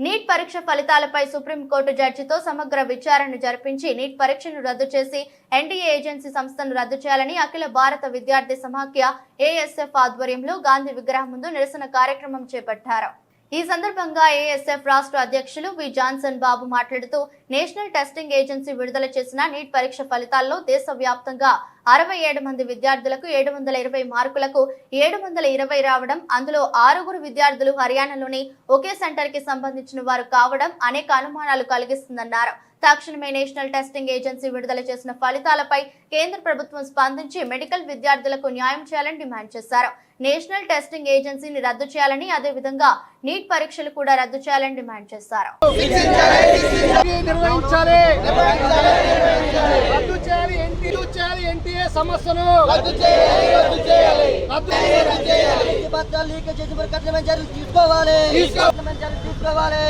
Neat పరీక్ష ఫలితాలపై supreme court జడ్జితో సమగ్ర విచారణ జరిపించి నీట్ పరీక్షను రద్దు చేసి ఎన్డీఏ ఏజెన్సీ సంస్థను రద్దు చేయాలని అఖిల భారత విద్యార్థి సమాఖ్య ఏఎస్ఎఫ్ ఆధ్వర్యంలో గాంధీ విగ్రహం ముందు నిరసన కార్యక్రమం చేపట్టారు. ఈ సందర్భంగా ఏఎస్ఎఫ్ రాష్ట్ర అధ్యక్షులు వి. జాన్సన్ బాబు మాట్లాడుతూ నేషనల్ టెస్టింగ్ ఏజెన్సీ విడుదల చేసిన నీట్ పరీక్ష ఫలితాల్లో దేశవ్యాప్తంగా అరవై ఏడు మంది విద్యార్థులకు ఏడు వందల ఇరవై మార్కులకు ఏడు వందల ఇరవై రావడం అందులో ఆరుగురు విద్యార్థులు హర్యానాలోని ఒకే సెంటర్కి సంబంధించిన వారు కావడం అనేక అనుమానాలు కలిగిస్తుందన్నారు. తక్షణమే నేషనల్ టెస్టింగ్ ఏజెన్సీ విడుదల చేసిన ఫలితాలపై కేంద్ర ప్రభుత్వం స్పందించి మెడికల్ విద్యార్థులకు న్యాయం చేయాలని డిమాండ్ చేశారు. నేషనల్ టెస్టింగ్ ఏజెన్సీని రద్దు చేయాలని అదేవిధంగా నీట్ పరీక్షలు కూడా రద్దు చేయాలని డిమాండ్ చేశారు. రద్దు చేయాలి రద్దు చేయాలి రద్దు పత్రాలు చర్యలు తీసుకోవాలి. తీసుకోవాలి.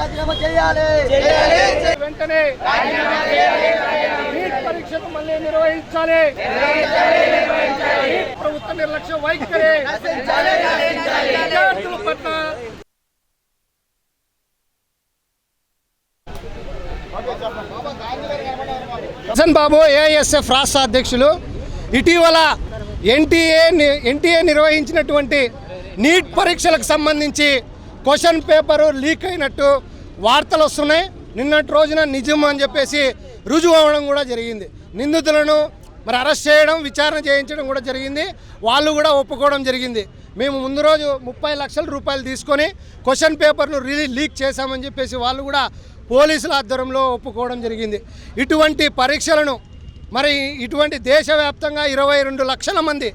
రాజీనామా చేయాలి. వెంటనే నీట్ పరీక్షను మళ్ళీ నిర్వహించాలి. ప్రభుత్వ నిర్లక్ష్య వైఖరి విద్యార్థుల పట్ల హసన్ బాబు ఏఎస్ఎఫ్ రాష్ట్ర అధ్యక్షులు ఇటీవల ఎన్టీఏ ఎన్టీఏ నిర్వహించినటువంటి నీట్ పరీక్షలకు సంబంధించి క్వశ్చన్ పేపరు లీక్ అయినట్టు వార్తలు వస్తున్నాయి. నిన్నటి రోజున నిజం అని చెప్పేసి రుజువు అవ్వడం కూడా జరిగింది. నిందితులను మరి అరెస్ట్ చేయడం విచారణ చేయించడం కూడా జరిగింది. వాళ్ళు కూడా ఒప్పుకోవడం జరిగింది. మేము ముందు రోజు ముప్పై లక్షల రూపాయలు తీసుకొని క్వశ్చన్ పేపర్ను రిలీ లీక్ చేశామని చెప్పేసి వాళ్ళు కూడా పోలీసుల ఆధ్వర్యంలో ఒప్పుకోవడం జరిగింది. ఇటువంటి పరీక్షలను మరి ఇటువంటి దేశవ్యాప్తంగా ఇరవై రెండు లక్షల మంది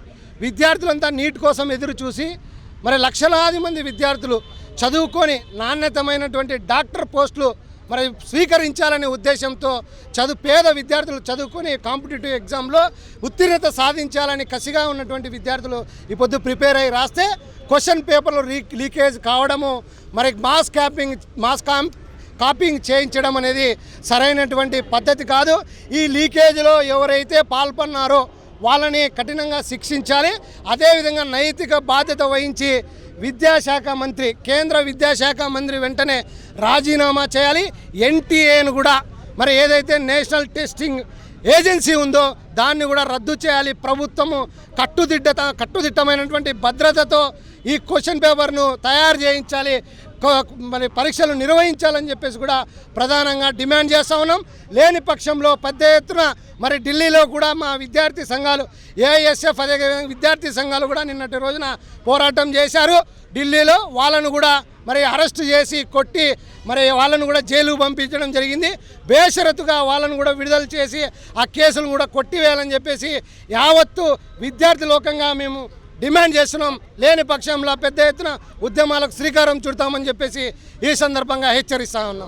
విద్యార్థులంతా నీట్ కోసం ఎదురు చూసి మరి లక్షలాది మంది విద్యార్థులు చదువుకొని నాణ్యతమైనటువంటి డాక్టర్ పోస్టులు మరి స్వీకరించాలనే ఉద్దేశంతో చదువు పేద విద్యార్థులు చదువుకొని కాంపిటేటివ్ ఎగ్జామ్లో ఉత్తీర్ణత సాధించాలని కసిగా ఉన్నటువంటి విద్యార్థులు ఈ పొద్దు ప్రిపేర్ అయ్యి రాస్తే క్వశ్చన్ పేపర్లు లీకేజ్ కావడము మరి mass copying mass camp copying చేయించడం అనేది సరైనటువంటి పద్ధతి కాదు. ఈ లీకేజ్లో ఎవరైతే పాల్పన్నారో వాళ్ళని కఠినంగా శిక్షించాలి. అదేవిధంగా నైతిక బాధ్యత వహించి విద్యాశాఖ మంత్రి కేంద్ర విద్యాశాఖ మంత్రి వెంటనే రాజీనామా చేయాలి. ఎన్టీఏను కూడా మరి ఏదైతే నేషనల్ టెస్టింగ్ ఏజెన్సీ ఉందో దాన్ని కూడా రద్దు చేయాలి. ప్రభుత్వము కట్టుదిట్టత కట్టుదిట్టమైనటువంటి భద్రతతో ఈ క్వశ్చన్ పేపర్ను తయారు చేయించాలి. మరి పరీక్షలు నిర్వహించాలని చెప్పేసి కూడా ప్రధానంగా డిమాండ్ చేస్తూ ఉన్నాం. లేని పక్షంలో పెద్ద ఎత్తున మరి ఢిల్లీలో కూడా మా విద్యార్థి సంఘాలు ఏఎస్ఎఫ్ అదేవిధంగా విద్యార్థి సంఘాలు కూడా నిన్నటి రోజున పోరాటం చేశారు. ఢిల్లీలో వాళ్ళను కూడా మరి అరెస్ట్ చేసి కొట్టి మరి వాళ్ళను కూడా జైలుకు పంపించడం జరిగింది. బేషరతుగా వాళ్ళను కూడా విడుదల చేసి ఆ కేసులను కూడా కొట్టివేయాలని చెప్పేసి యావత్తు విద్యార్థి లోకంగా మేము డిమాండ్ చేస్తున్నాం. లేని పక్షంలో పెద్ద ఎత్తున ఉద్యమాలకు శ్రీకారం చుడతామని చెప్పేసి ఈ సందర్భంగా హెచ్చరిస్తా ఉన్నాం.